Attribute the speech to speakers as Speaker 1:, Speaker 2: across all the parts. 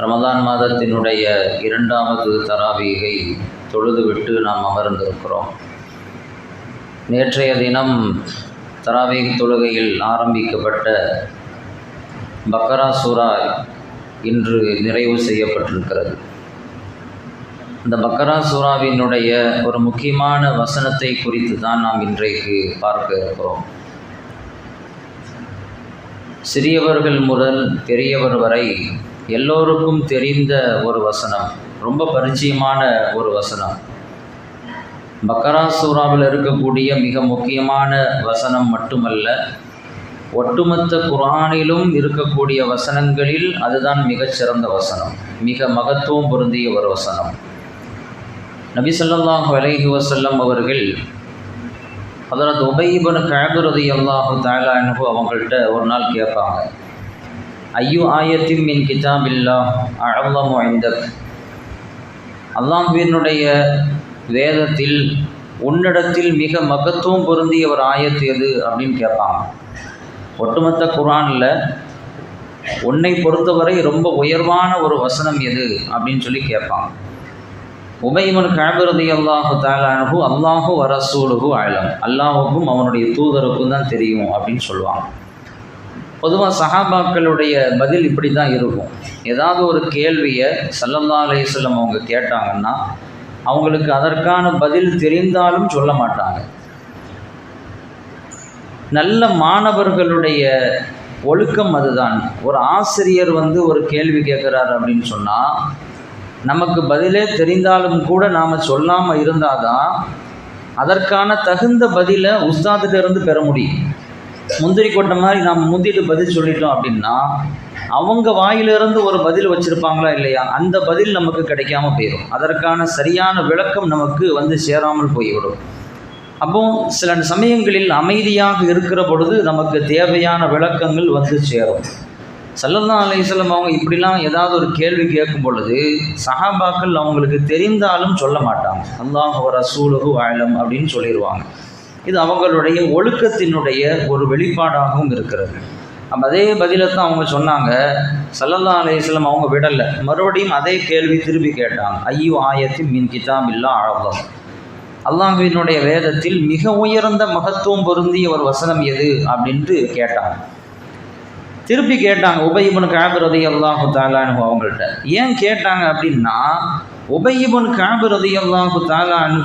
Speaker 1: ரமதான் மாதத்தினுடைய இரண்டாவது தராவீகை தொழுதுவிட்டு நாம் அமர்ந்திருக்கிறோம். நேற்றைய தினம் தராவீக தொழுகையில் ஆரம்பிக்கப்பட்ட பக்கரா சூரா இன்று நிறைவு செய்யப்பட்டிருக்கிறது. இந்த பக்கரா சூறாவினுடைய ஒரு முக்கியமான வசனத்தை குறித்து தான் நாம் இன்றைக்கு பார்க்க இருக்கிறோம். சிறியவர்கள் முதல் பெரியவர் வரை எல்லோருக்கும் தெரிந்த ஒரு வசனம் ரொம்ப பரிச்சயமான ஒரு வசனம். பக்கரா சூறாவில் இருக்கக்கூடிய மிக முக்கியமான வசனம் மட்டுமல்ல ஒட்டுமொத்த குரானிலும் இருக்கக்கூடிய வசனங்களில் அதுதான் மிகச்சிறந்த வசனம் மிக மகத்துவம் பொருந்திய ஒரு வசனம். நபி சொல்லாஹு அலஹி வசல்லம் அவர்கள் ஹதரத் உபைபன் கழகுரதி அல்லாஹு தாலானு அவங்கள்ட்ட ஒரு நாள் கேட்பாங்க ஐயோ ஆயத்தின் மின் கிதாபில்லா அழல்லாம் ஐந்தக் அல்லாஹ்வினுடைய வேதத்தில் உன்னிடத்தில் மிக மகத்துவம் பொருந்திய ஒரு ஆயத்து எது அப்படின்னு கேட்பாங்க. ஒட்டுமொத்த குரானில் உன்னை பொறுத்தவரை ரொம்ப உயர்வான ஒரு வசனம் எது அப்படின்னு சொல்லி கேட்பாங்க. உபைமன் காபிரதி அல்லாஹு தாலானு அல்லாஹு வரசூலுகு ஆழம் அல்லாஹுக்கும் அவனுடைய தூதருக்கும் தான் தெரியும் அப்படின்னு சொல்லுவாங்க. பொதுவாக சஹாபாக்களுடைய பதில் இப்படி தான் இருக்கும். ஏதாவது ஒரு கேள்வியை சல்லல்லா அலையம் அவங்க கேட்டாங்கன்னா அவங்களுக்கு அதற்கான பதில் தெரிந்தாலும் சொல்ல மாட்டாங்க. நல்ல மாணவர்களுடைய ஒழுக்கம் அதுதான். ஒரு ஆசிரியர் வந்து ஒரு கேள்வி கேட்குறாரு அப்படின்னு சொன்னால் நமக்கு பதிலே தெரிந்தாலும் கூட நாம் சொல்லாமல் இருந்தால் தான் அதற்கான தகுந்த பதிலை உஸ்தாதுகிட்டேருந்து பெற முடியும். முந்திரி கொட்ட மாதிரி நாம் முந்திட்டு பதில் சொல்லிட்டோம் அப்படின்னா அவங்க வாயிலிருந்து ஒரு பதில் வச்சுருப்பாங்களா இல்லையா? அந்த பதில் நமக்கு கிடைக்காம போயிடும் அதற்கான சரியான விளக்கம் நமக்கு வந்து சேராமல் போய்விடும். அப்போ சில சமயங்களில் அமைதியாக இருக்கிற பொழுது நமக்கு தேவையான விளக்கங்கள் வந்து சேரும். சல்லல்லா அலிஸ்லம் அவங்க இப்படிலாம் ஏதாவது ஒரு கேள்வி கேட்கும் பொழுது சஹாபாக்கள் அவங்களுக்கு தெரிந்தாலும் சொல்ல மாட்டாங்க. அல்லாஹ் ரசூலுகு ஆழம் அப்படின்னு சொல்லிடுவாங்க இது அவங்களுடைய ஒழுக்கத்தினுடைய ஒரு வெளிப்பாடாகவும் இருக்கிறது. அப்போ அதே பதிலை தான் அவங்க சொன்னாங்க. சல்லல்லா அலையம் அவங்க விடலை. மறுபடியும் அதே கேள்வி திருப்பி கேட்டாங்க. ஐயோ ஆயத்தின் மின் கிதாம் இல்லா அழகம் அல்லாஹுவினுடைய வேதத்தில் மிக உயர்ந்த மகத்துவம் பொருந்திய ஒரு வசனம் எது அப்படின்ட்டு கேட்டாங்க. திருப்பி கேட்டாங்க உபயிபன் காபிரதி அல்லாஹு தாலானு அவங்கள்ட்ட. ஏன் கேட்டாங்க அப்படின்னா உபயிபன் காபிரதி அல்லாஹு தாலானு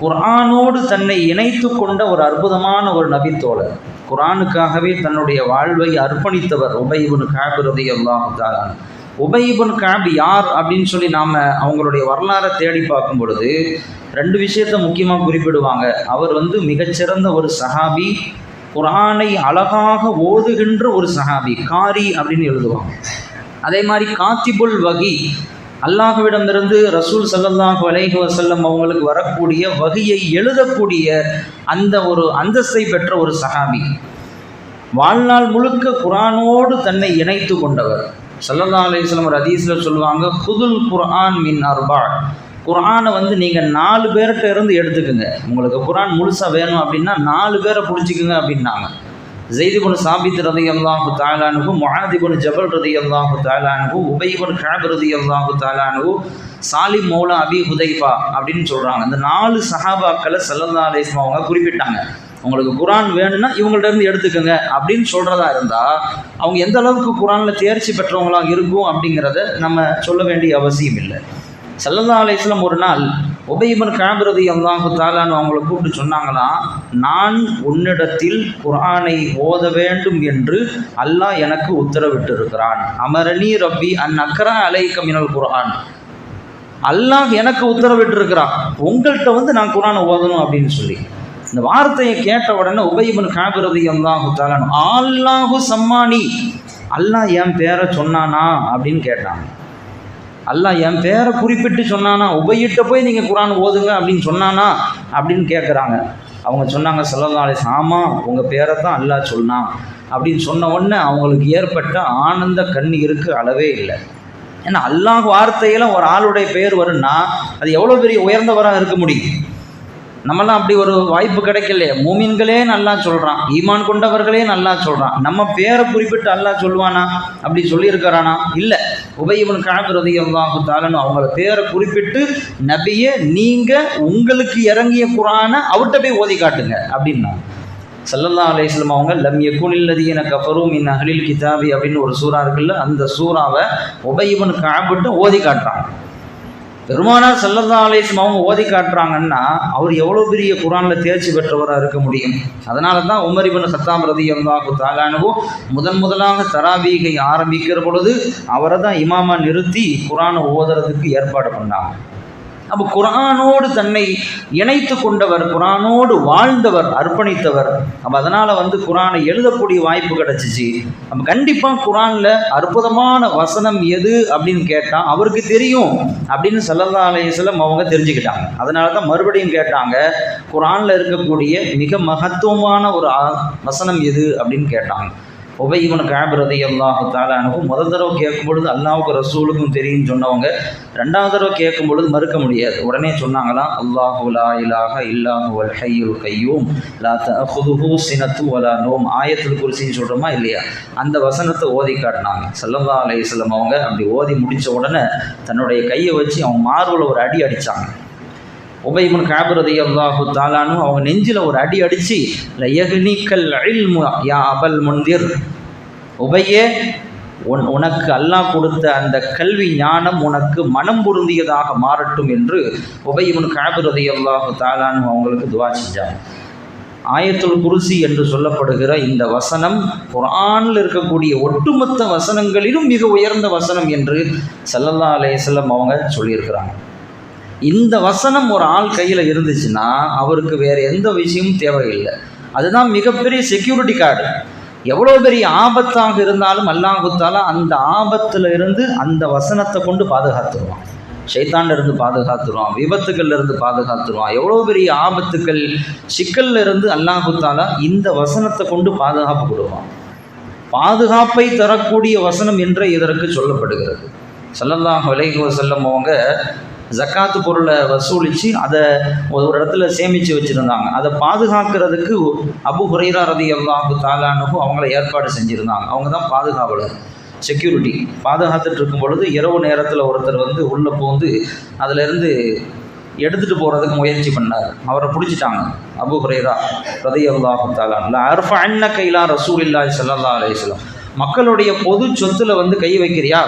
Speaker 1: குரானோடு தன்னை இணைத்து கொண்ட ஒரு அற்புதமான ஒரு நபித்தோழர். குரானுக்காகவே தன்னுடைய வாழ்வை அர்ப்பணித்தவர் உபைபுன் காபிரதி அல்லாஹு உபைபுன் காப் யார் அப்படின்னு சொல்லி நாம் அவங்களுடைய வரலாறை தேடி பார்க்கும் பொழுது ரெண்டு விஷயத்த முக்கியமாக குறிப்பிடுவாங்க. அவர் வந்து மிகச்சிறந்த ஒரு சஹாபி குரானை அழகாக ஓதுகின்ற ஒரு சஹாபி காரி அப்படின்னு எழுதுவாங்க. அதே மாதிரி காத்திபுல் வகி அல்லாஹுவிடமிருந்து ரசூல் சல்லல்லாஹு அலைஹி வசல்லம் அவங்களுக்கு வரக்கூடிய வகையை எழுதக்கூடிய அந்த ஒரு அந்தஸ்தை பெற்ற ஒரு சஹாபி. வாழ்நாள் முழுக்க குரானோடு தன்னை இணைத்து கொண்டவர். சல்லல்லா அலிஸ்லம் ஒரு அதீஸில் சொல்லுவாங்க ஹுதுல் குர்ஆன் மின் அர்பா. குரானை வந்து நீங்கள் நாலு பேர்கிட்ட இருந்து எடுத்துக்கோங்க. உங்களுக்கு குரான் முழுசாக வேணும் அப்படின்னா நாலு பேரை பிடிச்சிக்குங்க அப்படின்னாங்க. ஜெய்திபுன் சாபித் ரதி அல்லாஹு தாலானுகு மொஹாதிபுன் ஜபல் ரதி அல்லாஹு தாலானுகு உபைபுன் ஹாப் ரதி அல்லாஹு தாலானுகு சாலிம் மௌலா அபி ஹுதைஃபா அப்படின்னு சொல்கிறாங்க இந்த நாலு சஹாபாக்களை சல்லல்லா அலிஸ்மா அவங்க குறிப்பிட்டாங்க. உங்களுக்கு குரான் வேணும்னா இவங்கள்ட்ட இருந்து எடுத்துக்கோங்க அப்படின்னு சொல்கிறதா இருந்தால் அவங்க எந்த அளவுக்கு குரானில் தேர்ச்சி பெற்றவங்களாக இருக்கும் அப்படிங்கிறத நம்ம சொல்ல வேண்டிய அவசியம் இல்லை. சல்லல்லா அலிஸ்லாம் ஒரு நாள் உபயபன் காபிரதி அல்லாஹு தாலான்னு அவங்கள கூப்பிட்டு சொன்னாங்களாம் நான் உன்னிடத்தில் குரானை ஓத வேண்டும் என்று அல்லாஹ் எனக்கு உத்தரவிட்டு இருக்கிறான் அமரணி ரப்பி அன் அக்கரா அலை கமினல் குரான் அல்லாஹ் எனக்கு உத்தரவிட்டு இருக்கிறான் உங்கள்கிட்ட வந்து நான் குரானை ஓதணும் அப்படின்னு சொல்லி. இந்த வார்த்தையை கேட்ட உடனே உபயபன் காபிரதி அல்லாஹு தாலான் அல்லாஹு சம்மானி. அல்லாஹ் என் பேரை சொன்னானா அப்படின்னு கேட்டாங்க. அல்லாஹ் என் பேரை குறிப்பிட்டு சொன்னானா உபயிட்ட போய் நீங்கள் குரான் ஓதுங்க அப்படின்னு சொன்னானா அப்படின்னு கேட்குறாங்க அவங்க சொன்னாங்க சொல்லலாலே ஆமாம் உங்கள் பேரை தான் அல்லாஹ் சொன்னான். அப்படின்னு சொன்ன உடனே அவங்களுக்கு ஏற்பட்ட ஆனந்த கண்ணீருக்கு அளவே இல்லை. ஏன்னா அல்லாஹ் வார்த்தையில் ஒரு ஆளுடைய பேர் வரும்னா அது எவ்வளோ பெரிய உயர்ந்தவராக இருக்க முடியும்? நம்மலாம் அப்படி ஒரு வாய்ப்பு கிடைக்கலையே. மூமின்களே நல்லா சொல்கிறான் ஈமான் கொண்டவர்களே நல்லா சொல்கிறான் நம்ம பேரை குறிப்பிட்டு அல்லாஹ் சொல்லுவானா? அப்படி சொல்லியிருக்கிறானா? இல்லை. உபயமன் காபிரதி அல்லாஹு தாலன்னு அவங்கள பேரை குறிப்பிட்டு நபியை நீங்கள் உங்களுக்கு இறங்கிய குரானை அவர்கிட்ட போய் ஓதி காட்டுங்க அப்படின்னா சல்லல்லா அலையம் அவங்க லம் யகுனில்லதீன கஃபரும் இன் அஹ்லில் கிதாபி அப்படின்னு ஒரு சூறா இருக்குல்ல அந்த சூறாவை உபயமன் காபிட்டு ஓதி காட்டுறாங்க. பெருமானார் செல்லதா அலிஸ்லம் அவங்க ஓதி காட்டுறாங்கன்னா அவர் எவ்வளோ பெரிய குரானில் தேர்ச்சி பெற்றவராக இருக்க முடியும்? அதனால தான் உமரிபன் சத்தாம் ரதி அல்லாஹு தாலானுவும் முதன் முதலாக தராபீகை ஆரம்பிக்கிற பொழுது அவரை தான் இமாமா நிறுத்தி குரானை ஓதுறதுக்கு ஏற்பாடு பண்ணாங்க. அப்போ குரானோடு தன்னை இணைத்து கொண்டவர் குரானோடு வாழ்ந்தவர் அர்ப்பணித்தவர். அப்போ அதனால் வந்து குரானை எழுதக்கூடிய வாய்ப்பு கிடச்சிச்சு. நம்ம கண்டிப்பாக குரானில் அற்புதமான வசனம் எது அப்படின்னு கேட்டால் அவருக்கு தெரியும் அப்படின்னு சல்லல்லா அலையம் அவங்க தெரிஞ்சுக்கிட்டாங்க. அதனால தான் மறுபடியும் கேட்டாங்க குரானில் இருக்கக்கூடிய மிக மகத்துவமான ஒரு ஆ- வசனம் எது அப்படின்னு கேட்டாங்க. உபயோகன காபிரதை அல்லாஹு தாலானுக்கும் முதல் தடவை கேட்கும் பொழுது அல்லாவுக்கு ரசூலுக்கும் தெரியும்னு சொன்னவங்க ரெண்டாவது தடவை கேட்கும் பொழுது மறுக்க முடியாது. உடனே சொன்னாங்களாம் அல்லாஹு லா இலாஹ இல்லாஹு வல் ஹய்யுல் கையூம். லா தஹுதுஹு சினத்து வலா நோம். ஆயத்தில் குறிச்சின்னு சொல்கிறோமா இல்லையா? அந்த வசனத்தை ஓதி காட்டினாங்க. சல்லல்லா அலையம் அவங்க அப்படி ஓதி முடித்த உடனே தன்னுடைய கையை வச்சு அவங்க மார்பில் ஒரு அடி அடித்தாங்க உபயமன் காபிரதி அல்லாஹு தாலானு அவங்க நெஞ்சில் ஒரு அடி அடித்து லயகுனிக்கல் இல்மு யா அபல் முந்திர் உபையே உன் உனக்கு அல்லாஹ் கொடுத்த அந்த கல்வி ஞானம் உனக்கு மனம் பொருந்தியதாக மாறட்டும் என்று உபயமன் காபிரதி அல்லாஹு தாலானு அவங்களுக்கு துவா செஞ்சாங்க. ஆயத்துல் குருசி என்று சொல்லப்படுகிற இந்த வசனம் குரானில் இருக்கக்கூடிய ஒட்டுமொத்த வசனங்களிலும் மிக உயர்ந்த வசனம் என்று சல்லல்லா அலேசல்லம் அவங்க சொல்லியிருக்கிறாங்க. இந்த வசனம் ஒரு ஆள் கையில் இருந்துச்சுன்னா அவருக்கு வேறு எந்த விஷயமும் தேவையில்லை. அதுதான் மிகப்பெரிய செக்யூரிட்டி கார்டு எவ்வளோ பெரிய ஆபத்தாக இருந்தாலும் அல்லாஹுத்தாலா அந்த ஆபத்தில் இருந்து அந்த வசனத்தை கொண்டு பாதுகாத்துருவான். ஷைத்தான்ல இருந்து பாதுகாத்துருவான் விபத்துக்கள்ல இருந்து பாதுகாத்துருவான். எவ்வளோ பெரிய ஆபத்துக்கள் சிக்கல்ல இருந்து அல்லாஹுத்தாலா இந்த வசனத்தை கொண்டு பாதுகாப்பு கொடுவான் பாதுகாப்பை தரக்கூடிய வசனம் என்று இதற்கு சொல்லப்படுகிறது. சல்லல்லாஹ் விலைக்கு செல்லும் அவங்க ஜக்காத்து பொருளை வசூலித்து அதை ஒரு இடத்துல சேமித்து வச்சுருந்தாங்க. அதை பாதுகாக்கிறதுக்கு அபு ஹுரைரா ரதி அல்லாஹு தாலானுக்கும் அவங்கள ஏற்பாடு செஞ்சுருந்தாங்க. அவங்க தான் பாதுகாவலர். செக்யூரிட்டி பாதுகாத்துட்டு இருக்கும் பொழுது இரவு நேரத்தில் ஒருத்தர் வந்து உள்ளே போந்து அதிலிருந்து எடுத்துகிட்டு போகிறதுக்கு முயற்சி பண்ணார். அவரை பிடிச்சிட்டாங்க. அபு ஹுரைரா ரதி அல்லாஹு தாலான் அர்ஃப அண்ண கைலா ரசூல் இல்லாஹி சல்லா அலையம் மக்களுடைய பொது சொத்துல வந்து கை வைக்கிறியா?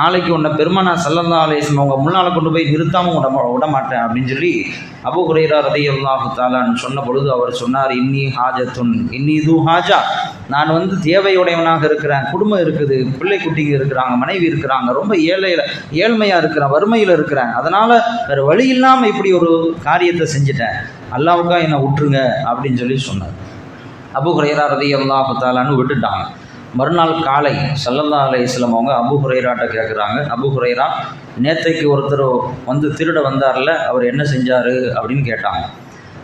Speaker 1: நாளைக்கு உன்னை பெருமானா சல்லல்லா அலேஸ்லம் அவங்க முன்னால் கொண்டு போய் நிறுத்தாமல் விட விடமாட்டேன் மாட்டேன் அப்படின்னு சொல்லி அபு குரேரா ரதை அல்லாஹு தாலான்னு சொன்ன பொழுது அவர் சொன்னார் இன்னி ஹாஜத்துன் இன்னி இது ஹாஜா. நான் வந்து தேவையுடையவனாக இருக்கிறேன் குடும்பம் இருக்குது பிள்ளை குட்டிங்க இருக்கிறாங்க மனைவி இருக்கிறாங்க ரொம்ப ஏழையில் ஏழ்மையாக இருக்கிறேன் வறுமையில் இருக்கிறேன். அதனால் வேறு வழி இல்லாமல் இப்படி ஒரு காரியத்தை செஞ்சுட்டேன். அல்லாவுக்கா என்னை விட்டுருங்க அப்படின்னு சொல்லி சொன்னார். அபு குரேரா ரதை அல்லாஹு தாலான்னு விட்டுட்டாங்க. மறுநாள் காலை சல்லல்லா அலையம் அவங்க அபு ஹுரைராட்ட கேட்குறாங்க. அபு ஹுரைரா நேத்தைக்கு ஒருத்தர் வந்து திருட வந்தார்ல அவர் என்ன செஞ்சார்? அப்படின்னு கேட்டாங்க.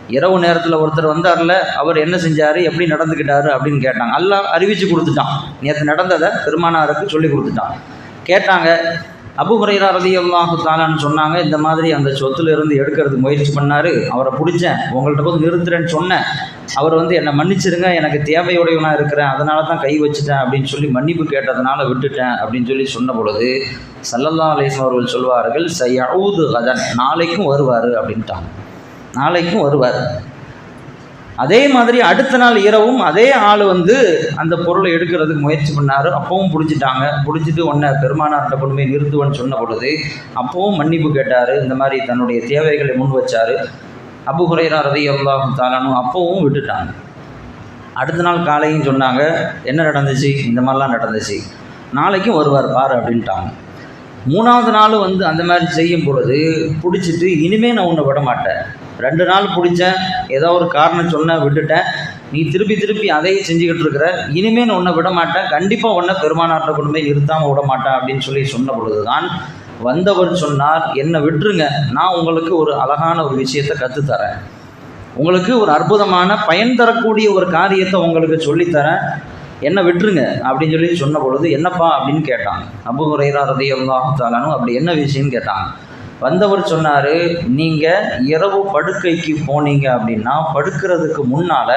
Speaker 1: இரவு நேரத்தில் ஒருத்தர் வந்தார்ல அவர் என்ன செஞ்சார் எப்படி நடந்துக்கிட்டாரு அப்படின்னு கேட்டாங்க. எல்லாம் அறிவித்து கொடுத்துட்டான். நேற்று நடந்ததை பெருமானாருக்கு சொல்லி கொடுத்துட்டான். கேட்டாங்க அபு ஹுரைரா ரதி அல்லாஹு தாலான்னு சொன்னாங்க இந்த மாதிரி அந்த சொத்துல இருந்து எடுக்கிறதுக்கு முயற்சி பண்ணார். அவரை பிடிச்சேன். உங்கள்கிட்ட போது நிறுத்துறேன்னு சொன்னேன். அவர் வந்து என்னை மன்னிச்சிருங்க எனக்கு தேவையுடையவனாக இருக்கிறேன் அதனால தான் கை வச்சுட்டேன் அப்படின்னு சொல்லி மன்னிப்பு கேட்டதுனால விட்டுட்டேன் அப்படின்னு சொல்லி சொன்ன பொழுது சல்லல்லா அலிஸ்லாம் அவர்கள் சொல்வார்கள் சயவுது கதன். நாளைக்கும் வருவார் அப்படின்ட்டாங்க. நாளைக்கும் வருவார். அதே மாதிரி அடுத்த நாள் இரவும் அதே ஆள் வந்து அந்த பொருளை எடுக்கிறதுக்கு முயற்சி பண்ணார். அப்பவும் பிடிச்சிட்டாங்க. பிடிச்சிட்டு உன்னை பெருமானார்கிட்ட கொண்டு போய் நிறுத்துவேன்னு சொன்ன பொழுது அப்பவும் மன்னிப்பு கேட்டார். இந்த மாதிரி தன்னுடைய தேவைகளை முன் வச்சார். அபு ஹுரைரா ரதி அல்லாஹு தாலானும் அப்பவும் விட்டுட்டாங்க. அடுத்த நாள் காலையும் சொன்னாங்க என்ன நடந்துச்சு? இந்த மாதிரிலாம் நடந்துச்சு. நாளைக்கும் வருவார் பாரு அப்படின்ட்டாங்க. மூணாவது நாள் வந்து அந்த மாதிரி செய்யும் பொழுது பிடிச்சிட்டு இனிமேல் நான் உன்னை விட மாட்டேன். ரெண்டு நாள் பிடிச்சேன். ஏதோ ஒரு காரணம் சொன்ன விட்டுட்டேன். நீ திருப்பி திருப்பி அதையே செஞ்சுக்கிட்டு இருக்கிற இனிமேல் நான் உன்னை விட மாட்டேன். கண்டிப்பாக உன்னை பெருமானாட்ட கொண்டு போய் நிறுத்தாமல் விட மாட்டேன் அப்படின்னு சொல்லி சொன்ன பொழுது தான் வந்தவர் சொன்னார் என்னை விட்டுருங்க. நான் உங்களுக்கு ஒரு அழகான ஒரு விஷயத்தை கற்றுத்தரேன் உங்களுக்கு ஒரு அற்புதமான பயன் தரக்கூடிய ஒரு காரியத்தை உங்களுக்கு சொல்லித்தரேன். என்னை விட்டுருங்க. அப்படின்னு சொல்லி சொன்ன பொழுது என்னப்பா? அப்படின்னு கேட்டான். அபு ஹுரைரா ரதி அல்லாஹு அப்படி என்ன விஷயம்னு கேட்டாங்க வந்தவர் சொன்னார் நீங்கள் இரவு படுக்கைக்கு போனீங்க அப்படின்னா படுக்கிறதுக்கு முன்னால்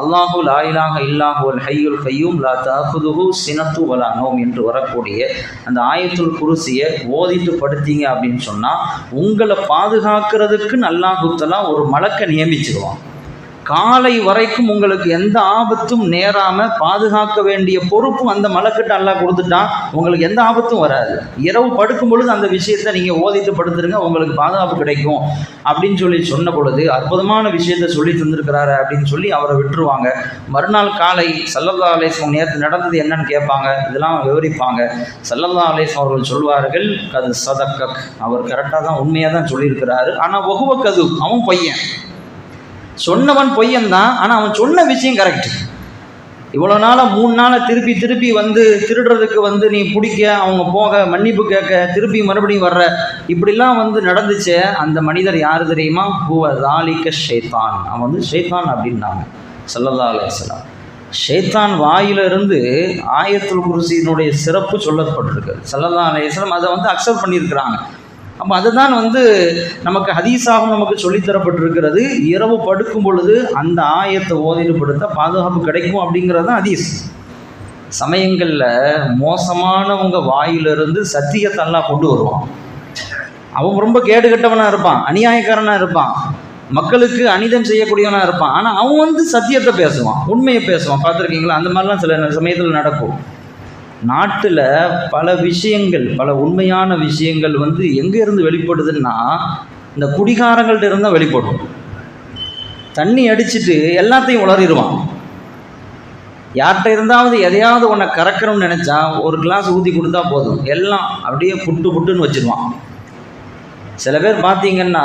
Speaker 1: அல்லாஹு லாயிலாக இல்லாஹுல் ஹையுல் ஹையும் லா தகுதுகு சினத்து வலா நோம் என்று வரக்கூடிய அந்த ஆயத்துல் குருசியை ஓதிட்டு படுத்தீங்க அப்படின்னு சொன்னால் உங்களை பாதுகாக்கிறதுக்கு அல்லாஹுத்தலா ஒரு மலக்கை நியமிச்சிருவான். காலை வரைக்கும் உங்களுக்கு எந்த ஆபத்தும் நேராமல் பாதுகாக்க வேண்டிய பொறுப்பும் அந்த மலக்கிட்ட அல்லா கொடுத்துட்டான். உங்களுக்கு எந்த ஆபத்தும் வராது. இரவு படுக்கும் பொழுது அந்த விஷயத்தை நீங்கள் ஓதித்து படுத்துருங்க உங்களுக்கு பாதுகாப்பு கிடைக்கும் அப்படின்னு சொல்லி சொன்ன பொழுது அற்புதமான விஷயத்த சொல்லி தந்திருக்கிறாரு அப்படின்னு சொல்லி அவரை விட்டுருவாங்க. மறுநாள் காலை சல்லல்லா அலேஸ்வம் நேற்று நடந்தது என்னன்னு கேட்பாங்க. இதெல்லாம் விவரிப்பாங்க. சல்லல்லா அலேஸ்வம் அவர்கள் சொல்வார்கள் கது சதக்கக். அவர் கரெக்டாக தான் உண்மையாக தான் சொல்லியிருக்கிறாரு. ஆனால் ஒகுவ கது அவன் பையன். சொன்னவன் பொய்யன் தான் ஆனால் அவன் சொன்ன விஷயம் கரெக்ட் இவ்வளோ நாளாக மூணு நாளாக திருப்பி திருப்பி வந்து திருடுறதுக்கு வந்து நீ பிடிக்க அவங்க போக மன்னிப்பு கேட்க திருப்பி மறுபடியும் வர்ற. இப்படிலாம் வந்து நடந்துச்சு அந்த மனிதர் யார் தெரியுமா? ஹுவ தாலிக்க ஷேத்தான். அவன் வந்து ஷேத்தான் அப்படின்னாங்க சல்லல்லா அலையம் ஷேத்தான் வாயிலிருந்து ஆயத்துல் குருசியினுடைய சிறப்பு சொல்லப்பட்டிருக்கு. சல்லல்லா அலையம் அதை வந்து அக்செப்ட் பண்ணியிருக்கிறாங்க. அப்போ அதுதான் வந்து நமக்கு ஹதீஸாகவும் நமக்கு சொல்லித்தரப்பட்டிருக்கிறது. இரவு படுக்கும் பொழுது அந்த ஆயத்தை ஓதிட்டு பாதுகாப்பு கிடைக்கும் அப்படிங்கிறது தான் ஹதீஸ். சமயங்களில் மோசமானவங்க வாயிலிருந்து சத்தியத்தெல்லாம் கொண்டு வருவான். அவன் ரொம்ப கேடுகட்டவனாக இருப்பான் அநியாயக்காரனாக இருப்பான் மக்களுக்கு அனிதம் செய்யக்கூடியவனாக இருப்பான். ஆனால் அவன் வந்து சத்தியத்தை பேசுவான் உண்மையை பேசுவான். பார்த்துருக்கீங்களா? அந்த மாதிரிலாம் சில சமயத்தில் நடக்கும். நாட்டில் பல விஷயங்கள் பல உண்மையான விஷயங்கள் வந்து எங்கேருந்து வெளிப்படுதுன்னா இந்த குடிகாரங்கள்ட்ட இருந்தால் வெளிப்படும். தண்ணி அடிச்சுட்டு எல்லாத்தையும் உளறிடுவான். யார்கிட்ட இருந்தாவது எதையாவது உன்னை கறக்கணும்னு நினச்சா ஒரு கிளாஸ் ஊற்றி கொடுத்தா போதும். எல்லாம் அப்படியே புட்டு புட்டுன்னு வச்சுருவான். சில பேர் பார்த்தீங்கன்னா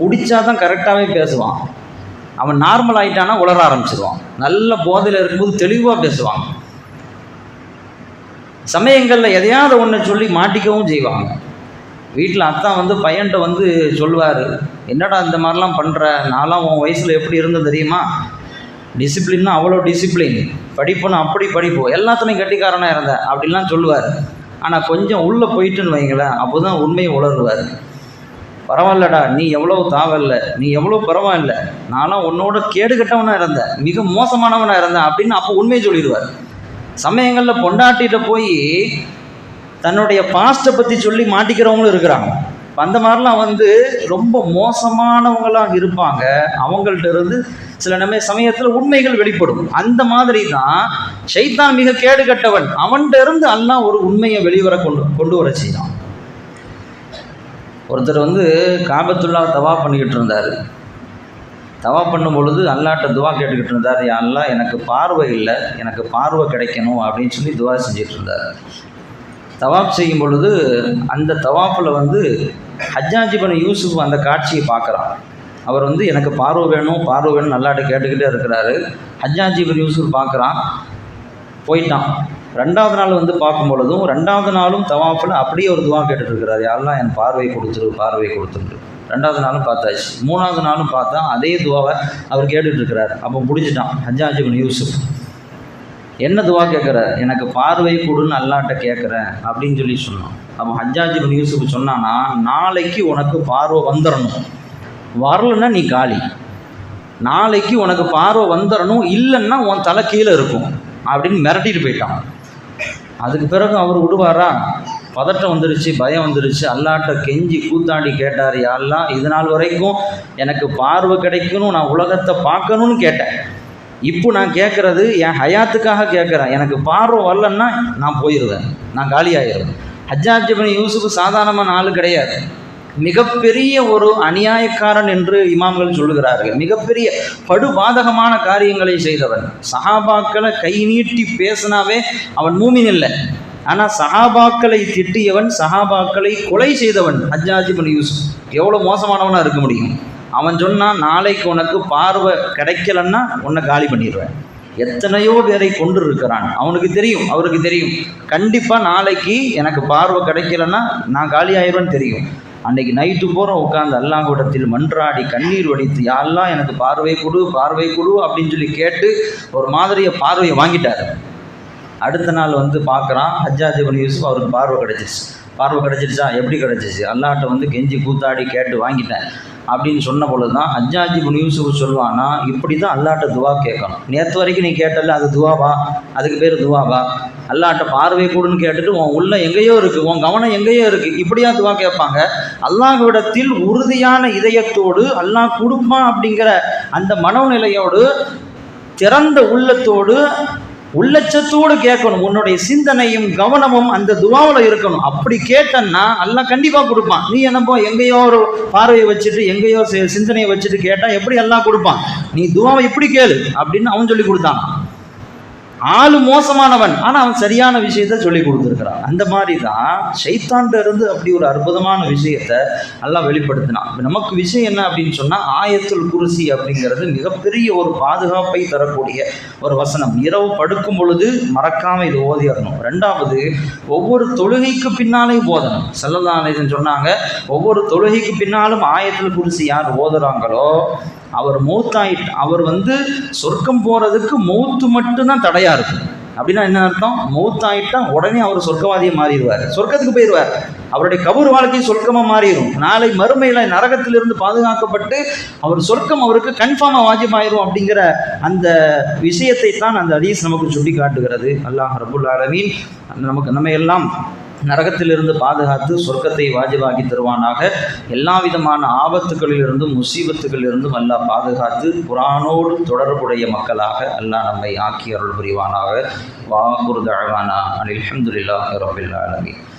Speaker 1: குடித்தா தான் கரெக்டாகவே பேசுவான். அவன் நார்மல் ஆகிட்டானா உளர ஆரம்பிச்சிருவான். நல்ல போதையில் இருக்கும்போது தெளிவாக பேசுவான் சமயங்களில் எதையாவது ஒன்று சொல்லி மாட்டிக்கவும் செய்வாங்க. வீட்டில் அத்தான் வந்து பையன்கிட்ட வந்து சொல்லுவார் என்னடா இந்த மாதிரிலாம் பண்ணுற நான்லாம் உன் வயசில் எப்படி இருந்தது தெரியுமா? டிசிப்ளின்னா அவ்வளோ டிசிப்ளின் படிப்புன்னு அப்படி படிப்பு. எல்லாத்துலேயும் கட்டிக்காரனாக இருந்தேன் அப்படிலாம் சொல்லுவார். ஆனால் கொஞ்சம் உள்ளே போயிட்டுன்னு வைங்களேன் அப்போ தான் உண்மையை உணர்வார் பரவாயில்லடா நீ எவ்வளோ தாவல்ல நீ எவ்வளோ பரவாயில்ல. நான்லாம் உன்னோட கேடுகட்டவனாக இருந்தேன் மிக மோசமானவனாக இருந்தேன் அப்படின்னு அப்போ உண்மையை சொல்லிடுவார். சமயங்களில் பொண்டாட்டிகிட்ட போய் தன்னுடைய பாஸ்ட்டை பற்றி சொல்லி மாட்டிக்கிறவங்களும் இருக்கிறாங்க. அந்த மாதிரிலாம் வந்து ரொம்ப மோசமானவங்களாக இருப்பாங்க. அவங்கள்ட்ட இருந்து சில நம்ம சமயத்தில் உண்மைகள் வெளிப்படும். அந்த மாதிரி தான் ஷைத்தான் மிக கேடு கட்டவன். அவன்கிட்ட இருந்து எல்லாம் ஒரு உண்மையை வெளிவர கொண்டு கொண்டு வர செய்தான். ஒருத்தர் வந்து காபத்துல்லா தவா பண்ணிக்கிட்டு இருந்தார். தவா பண்ணும் பொழுது அல்லாட்ட துவா கேட்டுக்கிட்டு இருந்தார் அல்லா எனக்கு பார்வை இல்லை எனக்கு பார்வை கிடைக்கணும் அப்படின்னு சொல்லி துவா செஞ்சிட்டு இருந்தார். தவாப் செய்யும் பொழுது அந்த தவாப்பில் வந்து ஹஜ்ஜாஜிபன் யூசுப் அந்த காட்சியை பார்க்குறான். அவர் வந்து எனக்கு பார்வை வேணும் பார்வை வேணும் நல்லாட்ட கேட்டுக்கிட்டே இருக்கிறாரு. ஹஜ்ஜாஜிபன் யூசுப் பார்க்குறான் போயிட்டான். ரெண்டாவது நாள் வந்து பார்க்கும் பொழுதும் ரெண்டாவது நாளும் தவாஃபில் அப்படியே ஒரு துவா கேட்டுட்டு இருக்கிறார் யாரெல்லாம் என் பார்வை கொடுத்துரு பார்வை கொடுத்துரு. ரெண்டாவது நாளும் பார்த்தாச்சு. மூணாவது நாளும் பார்த்தா அதே துவாவை அவர் கேட்டுட்ருக்கிறார். அப்போ முடிஞ்சிட்டான். ஹஜ்ஜாஜிபன் யூசுப். என்ன துவா கேட்குறார்? எனக்கு பார்வை கொடுன்னு அல்லாட்ட கேட்குறேன் அப்படின்னு சொல்லி சொன்னான். அப்போ ஹஜ்ஜாஜிபன் யூசுப் சொன்னான்னா நாளைக்கு உனக்கு பார்வை வந்துடணும் வரலன்னா நீ காலி. நாளைக்கு உனக்கு பார்வை வந்துடணும் இல்லைன்னா உன் தலை கீழே இருக்கும். அப்படின்னு மிரட்டிட்டு போயிட்டான். அதுக்கு பிறகு அவர் விடுவாரா? பதட்டம் வந்துருச்சு பயம் வந்துருச்சு. அல்லாட்ட கெஞ்சி கூத்தாண்டி கேட்டார் யாரெல்லாம் இது நாள் வரைக்கும் எனக்கு பார்வை கிடைக்கணும் நான் உலகத்தை பார்க்கணும்னு கேட்டேன். இப்போ நான் கேட்குறது என் ஹயாத்துக்காக கேட்குறேன். எனக்கு பார்வை வரலன்னா நான் போயிடுவேன் நான் காலியாகிடுவேன் ஹஜ்ஜாஜிபன் யூசுஃப் சாதாரணமான ஆள் கிடையாது. மிகப்பெரிய ஒரு அநியாயக்காரன் என்று இமாம்கள் சொல்லுகிறார்கள். மிகப்பெரிய படுபாதகமான காரியங்களை செய்தவன். சஹாபாக்களை கை நீட்டி பேசினாவே அவன் மூமின் இல்லை. ஆனால் சஹாபாக்களை திட்டியவன் சஹாபாக்களை கொலை செய்தவன் அஜாஜிபன் யூசுப். எவ்வளோ மோசமானவனாக இருக்க முடியும்? அவன் சொன்னான் நாளைக்கு உனக்கு பார்வை கிடைக்கலன்னா உன்னை காலி பண்ணிடுவேன். எத்தனையோ பேரை கொண்டு இருக்கிறான். அவனுக்கு தெரியும் அவருக்கு தெரியும். கண்டிப்பாக நாளைக்கு எனக்கு பார்வை கிடைக்கலன்னா நான் காலி ஆயிடுவேன்னு தெரியும். அன்னைக்கு நைட்டு பூரா உட்காந்து அல்லாஹ்விடத்தில் மன்றாடி கண்ணீர் வடித்து யாரெல்லாம் எனக்கு பார்வை கொடு பார்வை கொடு அப்படின்னு சொல்லி கேட்டு ஒரு மாதிரியை பார்வையை வாங்கிட்டார். அடுத்த நாள் வந்து பார்க்குறான். ஹஜ்ஜாஜிபன் யூசுப் அவருக்கு பார்வை கிடச்சிருச்சு. பார்வை கிடச்சிருச்சா? எப்படி கிடச்சிச்சு அல்லாட்ட வந்து கெஞ்சி கூத்தாடி கேட்டு வாங்கிட்டேன் அப்படின்னு சொன்ன பொழுது தான் ஹஜ்ஜாஜி இப்னு யூசுப் சொல்லுவானா இப்படி தான் அல்லாட்ட துவா கேட்கணும். நேற்று வரைக்கும் நீ கேட்டல அது துவாவா அதுக்கு பேர் துவாவா அல்லாட்ட பார்வை கூடுன்னு கேட்டுட்டு உன் உள்ள எங்கேயோ இருக்குது உன் கவனம் எங்கேயோ இருக்குது இப்படியா துவா கேட்பாங்க? அல்லாஹ்விடத்தில் உறுதியான இதயத்தோடு அல்லாஹ் கொடுப்பான் அப்படிங்கிற அந்த மனநிலையோடு திறந்த உள்ளத்தோடு உள்ளச்சத்தோடு கேட்கணும். உன்னுடைய சிந்தனையும் கவனமும் அந்த துவாவில் இருக்கணும். அப்படி கேட்டன்னா எல்லாம் கண்டிப்பாக கொடுப்பான். நீ என்னப்போ எங்கேயோ ஒரு பார்வையை வச்சுட்டு எங்கேயோ சிந்தனையை வச்சுட்டு கேட்டால் எப்படி எல்லாம் கொடுப்பான்? நீ துவாவை இப்படி கேளு அப்படின்னு அவன் சொல்லி கொடுத்தான் ஆளு மோசமானவன். ஆனால் அவன் சரியான விஷயத்த சொல்லி கொடுத்துருக்கிறான். அந்த மாதிரி தான் ஷைத்தான்ட்ட இருந்து அப்படி ஒரு அற்புதமான விஷயத்த நல்லா வெளிப்படுத்தினான். இப்போ நமக்கு விஷயம் என்ன அப்படின்னு சொன்னால் ஆயத்துல் குருசி அப்படிங்கிறது மிகப்பெரிய ஒரு பாதுகாப்பை தரக்கூடிய ஒரு வசனம். இரவு படுக்கும் பொழுது மறக்காமல் இது ஓதிடணும் ரெண்டாவது ஒவ்வொரு தொழுகைக்கு பின்னாலே ஓதணும் செல்லதானேசன் சொன்னாங்க ஒவ்வொரு தொழுகைக்கு பின்னாலும் ஆயத்தில் குருசி யார் ஓதுறாங்களோ அவர் மௌத்தாயிட்டு அவர் வந்து சொர்க்கம் போகிறதுக்கு மௌத்து மட்டும்தான் தடையாக இருக்கும் அப்படின்னா என்ன அர்த்தம்? மௌத்தாயிட்டா உடனே அவர் சொர்க்கவாதியை மாறிடுவார். சொர்க்கத்துக்கு போயிடுவார். அவருடைய கபூர் வாழ்க்கை சொர்க்கமாக மாறிடும். நாளை மறுமையில் நரகத்திலிருந்து பாதுகாக்கப்பட்டு அவர் சொர்க்கம் அவருக்கு கன்ஃபார்மாக வாஜிபாயிரும் அப்படிங்கிற அந்த விஷயத்தை தான் அந்த ஹதீஸ் நமக்கு சுட்டி காட்டுகிறது அல்லாஹ் ரபுல் ஆலமீன். நமக்கு நம்ம எல்லாம் நரகத்திலிருந்து பாதுகாத்து சொர்க்கத்தை வாஜிபாக்கி தருவானாக. எல்லா விதமான ஆபத்துகளிலிருந்தும் முசீபத்துகளிலிருந்தும் அல்லாஹ் பாதுகாத்து குரானோடு தொடர்புடைய மக்களாக அல்லாஹ் நம்மை ஆக்கி அருள் புரிவானாக. வாகுரு தழவானா அனில் அஹமதுல்லாஹ் ரபில் ஆலமீன்.